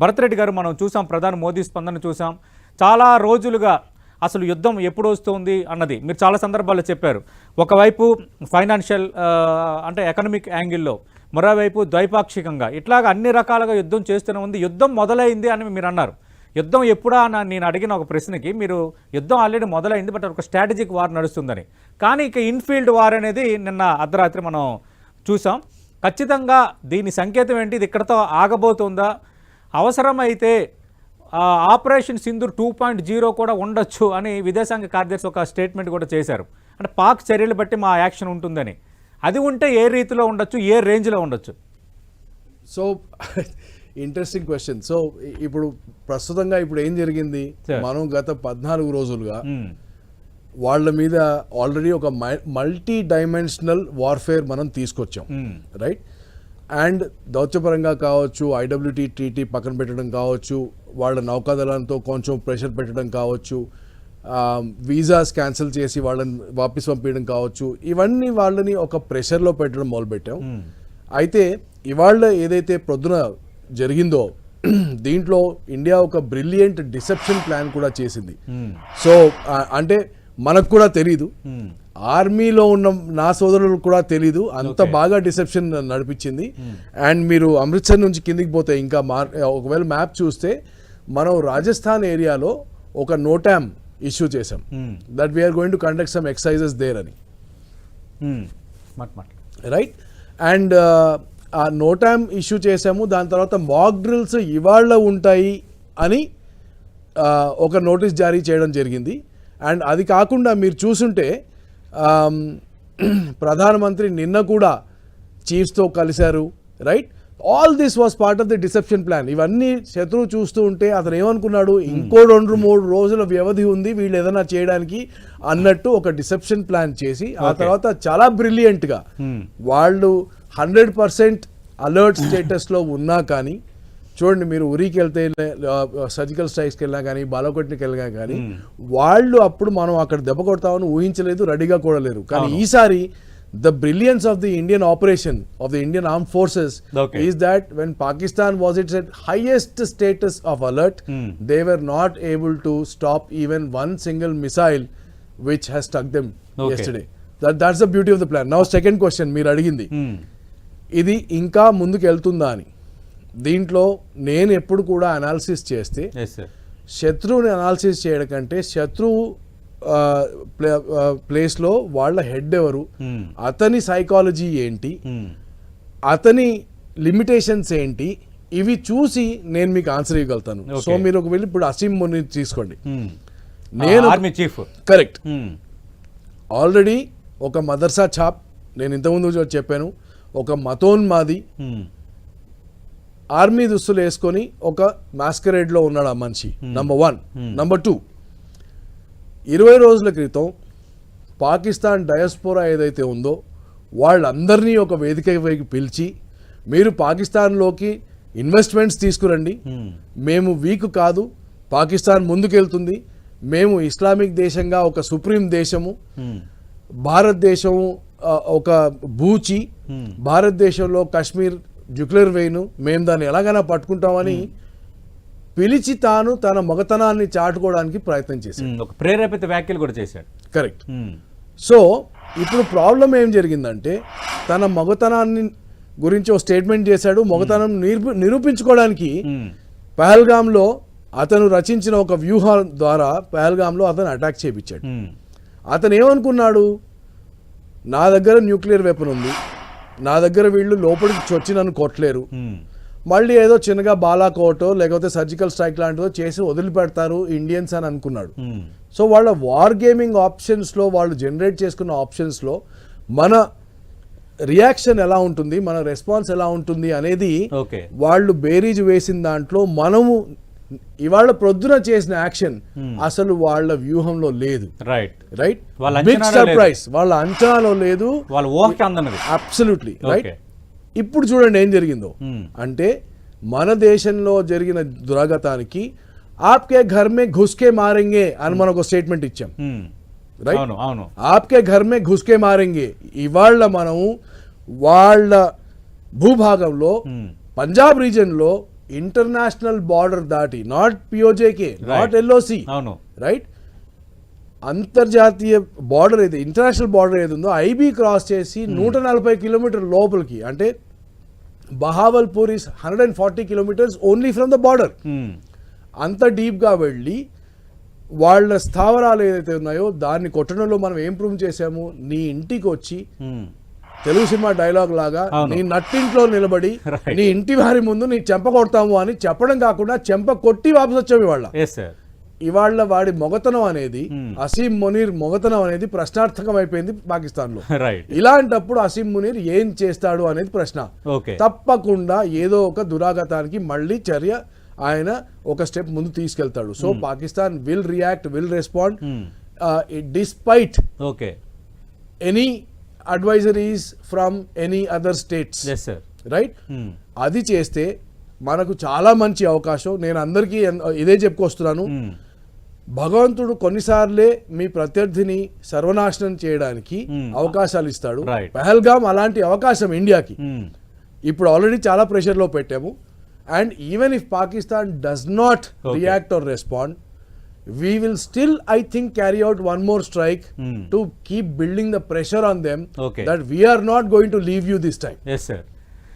భరత్ రెడ్డి గారు మనం చూసాం ప్రధాని మోదీ స్పందన చూసాం. చాలా రోజులుగా అసలు యుద్ధం ఎప్పుడు వస్తుంది అన్నది మీరు చాలా సందర్భాల్లో చెప్పారు. ఒకవైపు ఫైనాన్షియల్ అంటే ఎకనమిక్ యాంగిల్లో మరోవైపు ద్వైపాక్షికంగా ఇట్లాగ అన్ని రకాలుగా యుద్ధం చేస్తూనే ఉంది. యుద్ధం మొదలైంది అని మీరు అన్నారు. యుద్ధం ఎప్పుడా అని నేను అడిగిన ఒక ప్రశ్నకి మీరు యుద్ధం ఆల్రెడీ మొదలైంది బట్ ఒక స్ట్రాటజిక్ వార్ నడుస్తుందని. కానీ ఇక ఇన్ఫీల్డ్ వార్ అనేది నిన్న అర్ధరాత్రి మనం చూసాం. ఖచ్చితంగా దీని సంకేతం ఏంటి? ఇది ఇక్కడతో ఆగబోతుందా? అవసరమైతే operation Sindoor two point zero కూడా ఉండొచ్చు అని విదేశాంగ కార్యదర్శి ఒక స్టేట్మెంట్ కూడా చేశారు. అంటే పాక్ చర్యలు బట్టి మా యాక్షన్ ఉంటుందని. అది ఉంటే ఏ రీతిలో ఉండొచ్చు ఏ రేంజ్లో ఉండొచ్చు? So interesting question. సో ఇప్పుడు ప్రస్తుతంగా ఇప్పుడు ఏం జరిగింది. మనం గత పద్నాలుగు రోజులుగా. వాళ్ళ మీద ఆల్రెడీ ఒక మల్టీ డైమెన్షనల్ వార్ఫేర్ మనం తీసుకొచ్చాం. రైట్? అండ్ దౌత్యపరంగా కావచ్చు ఐడబ్ల్యూటీ ట్రీటీ పక్కన పెట్టడం కావచ్చు వాళ్ళ నౌకాదళంతో కొంచెం ప్రెషర్ పెట్టడం కావచ్చు వీసాస్ క్యాన్సిల్ చేసి వాళ్ళని వాపస్ పంపించడం కావచ్చు ఇవన్నీ వాళ్ళని ఒక ప్రెషర్లో పెట్టడం మొదలుపెట్టాం మ్మ్. అయితే ఇవాళ ఏదైతే ప్రొద్దున జరిగిందో దీంట్లో ఇండియా ఒక బ్రిలియంట్ డిసెప్షన్ ప్లాన్ కూడా చేసింది మ్మ్. సో అంటే మనకు కూడా తెలీదు మ్మ్. ఆర్మీలో ఉన్న నా సోదరులకు కూడా తెలీదు. అంత. బాగా డిసెప్షన్ నడిపించింది. అండ్ మీరు అమృత్సర్ నుంచి కిందికి పోతే ఇంకా మార్ ఒకవేళ మ్యాప్ చూస్తే మనం రాజస్థాన్ ఏరియాలో ఒక నోటామ్ ఇష్యూ చేసాం. That we're going to conduct some exercises there అని. మ్మ్. మాట మాట రైట్ అండ్ ఆ నోటామ్ ఇష్యూ చేసాము దాని తర్వాత మాక్ డ్రిల్స్ ఇవాళ ఉంటాయి అని ఒక నోటీస్ జారీ చేయడం జరిగింది. అండ్ అది కాకుండా మీరు చూసుంటే ప్రధానమంత్రి నిన్న కూడా చీఫ్స్తో కలిశారు right all this was part of the deception plan ఇవన్నీ శత్రువు చూస్తూ ఉంటే అతను ఏమనుకున్నాడు ఇంకో రెండు మూడు రోజుల వ్యవధి ఉంది వీళ్ళు ఏదైనా చేయడానికి అన్నట్టు ఒక డిసెప్షన్ ప్లాన్ చేసి ఆ. తర్వాత చాలా బ్రిలియంట్గా మ్మ్. వాళ్ళు హండ్రెడ్ పర్సెంట్ అలర్ట్ స్టేటస్లో ఉన్నా కానీ చూడండి మీరు ఉరికి వెళ్తే సర్జికల్ స్ట్రైక్స్కి వెళ్ళినా కానీ బాలకోట్నికి వెళ్ళినా కానీ వాళ్ళు అప్పుడు మనం అక్కడ దెబ్బ కొడతామని ఊహించలేదు రెడీగా కూడా లేరు కానీ ఈసారి the brilliance of the Indian operation of the Indian armed forces. Is that when Pakistan was its at highest status of alert. They were not able to stop even one single missile which has struck them. Yesterday that that's the beauty of the plan now second question మీరు అడిగింది. ఇది ఇంకా ముందుకు వెళ్తుందా అని దీంట్లో నేను ఎప్పుడు కూడా అనాలిసిస్ చేస్తే శత్రువుని అనాలిసిస్ చేయడం కంటే శత్రువు ప్లేస్లో వాళ్ళ హెడ్ ఎవరు మ్మ్. అతని సైకాలజీ ఏంటి మ్మ్. అతని లిమిటేషన్స్ ఏంటి ఇవి చూసి నేను మీకు ఆన్సర్ ఇవ్వగలుగుతాను. సో మీరు ఒకవేళ ఇప్పుడు అసీం ముని తీసుకోండి మ్మ్. నేను ఆర్మీ చీఫ్ కరెక్ట్. ఆల్రెడీ ఒక మదర్సా ఛాప్ నేను ఇంతకుముందు చెప్పాను ఒక మతోన్మాది. ఆర్మీ దుస్తులు వేసుకొని ఒక masquerade లో ఉన్నాడు ఆ మనిషి నంబర్ వన్ నంబర్ టూ ఇరవై రోజుల క్రితం పాకిస్తాన్ డయస్పోరా ఏదైతే ఉందో వాళ్ళందరినీ ఒక వేదిక వైపు పిలిచి మీరు పాకిస్తాన్లోకి ఇన్వెస్ట్మెంట్స్ తీసుకురండి మ్మ్. మేము వీక్ కాదు పాకిస్తాన్ ముందుకెళ్తుంది మేము ఇస్లామిక్ దేశంగా ఒక సుప్రీం దేశము మ్మ్. భారతదేశం ఆ, ఒక బూచి Hmm. భారతదేశంలో కాశ్మీర్ న్యూక్లియర్ వేయ్ను మేము దాన్ని ఎలాగైనా పట్టుకుంటామని పిలిచి తాను తన మగతనాన్ని చాటుకోవడానికి ప్రయత్నం చేశాడు. ఒక ప్రేరేపిత వ్యాఖ్యలు కూడా చేశాడు కరెక్ట్. సో ఇప్పుడు ప్రాబ్లం ఏం జరిగిందంటే తన మగతనాన్ని గురించి ఒక స్టేట్మెంట్ చేశాడు మగతనం నిరూపి నిరూపించుకోవడానికి. పహల్గామ్లో అతను రచించిన ఒక వ్యూహం ద్వారా పహల్గామ్లో అతను అటాక్ చేయించాడు. అతను ఏమనుకున్నాడు నా దగ్గర న్యూక్లియర్ వెపన్ ఉంది నా దగ్గర వీళ్ళు లోపలికి చొచ్చి నన్ను కొట్టలేరు. మళ్ళీ ఏదో చిన్నగా బాలాకోటో లేకపోతే సర్జికల్ స్ట్రైక్ లాంటిదో చేసి వదిలిపెడతారు ఇండియన్స్ అని అనుకున్నాడు. సో వాళ్ళ వార్ గేమింగ్ ఆప్షన్స్లో వాళ్ళు జనరేట్ చేసుకున్న ఆప్షన్స్లో మన రియాక్షన్ ఎలా ఉంటుంది మన రెస్పాన్స్ ఎలా ఉంటుంది అనేది ఓకే వాళ్ళు బేరీజ్ వేసిన దాంట్లో మనము ఇవాళ ప్రొద్దున చేసిన యాక్షన్ అసలు వాళ్ళ వ్యూహంలో లేదు. Right right big. సర్ప్రైజ్ వాళ్ళ అంచనాలో లేదు. వాళ్ళ ఊహకి అందనది. అబ్సల్యూట్లీ రైట్ ఇప్పుడు చూడండి ఏం జరిగిందో. మ్మ్. అంటే మన దేశంలో జరిగిన దురాగతానికి ఆప్కే ఘర్ మే ఘుస్కే మారెంగే అని మనం ఒక స్టేట్మెంట్ ఇచ్చాం. రైట్ అవును ఆప్కే ఘర్ మే ఘుస్కే మారెంగే. ఇవాళ మనం వాళ్ళ భూభాగంలో. పంజాబ్ రీజన్లో ఇంటర్నేషనల్ బార్డర్ దాటి నాట్ పిఓజేకే నాట్ ఎల్ఓసి అవును. రైట్ అంతర్జాతీయ బార్డర్ ఏది ఇంటర్నేషనల్ బార్డర్ ఏది ఉందో ఐబీ క్రాస్ చేసి నూట నలభై కిలోమీటర్ లోపలికి అంటే Bahawalpur is hundred and forty kilometres only from the border. అంత డీప్గా వెళ్ళి వాళ్ళ స్థావరాలు ఏదైతే ఉన్నాయో దాన్ని కొట్టడంలో మనం ఏం ప్రూవ్ చేసాము నీ ఇంటికి వచ్చి మ్మ్. తెలుగు సినిమా డైలాగ్ లాగా. నీ నట్టింట్లో నిలబడి. నీ ఇంటి వారి ముందు నీ చెంప కొడతాము అని చెప్పడం కాకుండా చెంప కొట్టి వాపసు వచ్చాము ఇవాళ. ఇవాళ వాడి మొగతనం అనేది Hmm. అసీం మునీర్ మొగతనం అనేది ప్రశ్నార్థకం అయిపోయింది పాకిస్తాన్లో ఇలాంటప్పుడు అసీం మునీర్ ఏం చేస్తాడు అనేది ప్రశ్న. తప్పకుండా ఏదో ఒక దురాగతానికి మళ్ళీ చర్య ఆయన ఒక స్టెప్ ముందు తీసుకెళ్తాడు. So Pakistan will react will respond Hmm. Despite okay any advisories from any other states yes sir right. అది చేస్తే మనకు చాలా మంచి అవకాశం నేను అందరికీ ఇదే చెప్పుకొస్తున్నాను మ్మ్. భగవంతుడు కొన్నిసార్లే మీ ప్రత్యర్థిని సర్వనాశనం చేయడానికి Hmm. అవకాశాలు ఇస్తాడు. పహల్గామ్ అలాంటి అవకాశం ఇండియాకి మ్మ్. ఇప్పుడు ఆల్రెడీ చాలా ప్రెషర్లో పెట్టాము and even if Pakistan does not. React or respond we will still, I think, carry out one more strike hmm. to keep building the pressure on them okay. that we are not going to leave you this time. Yes, sir.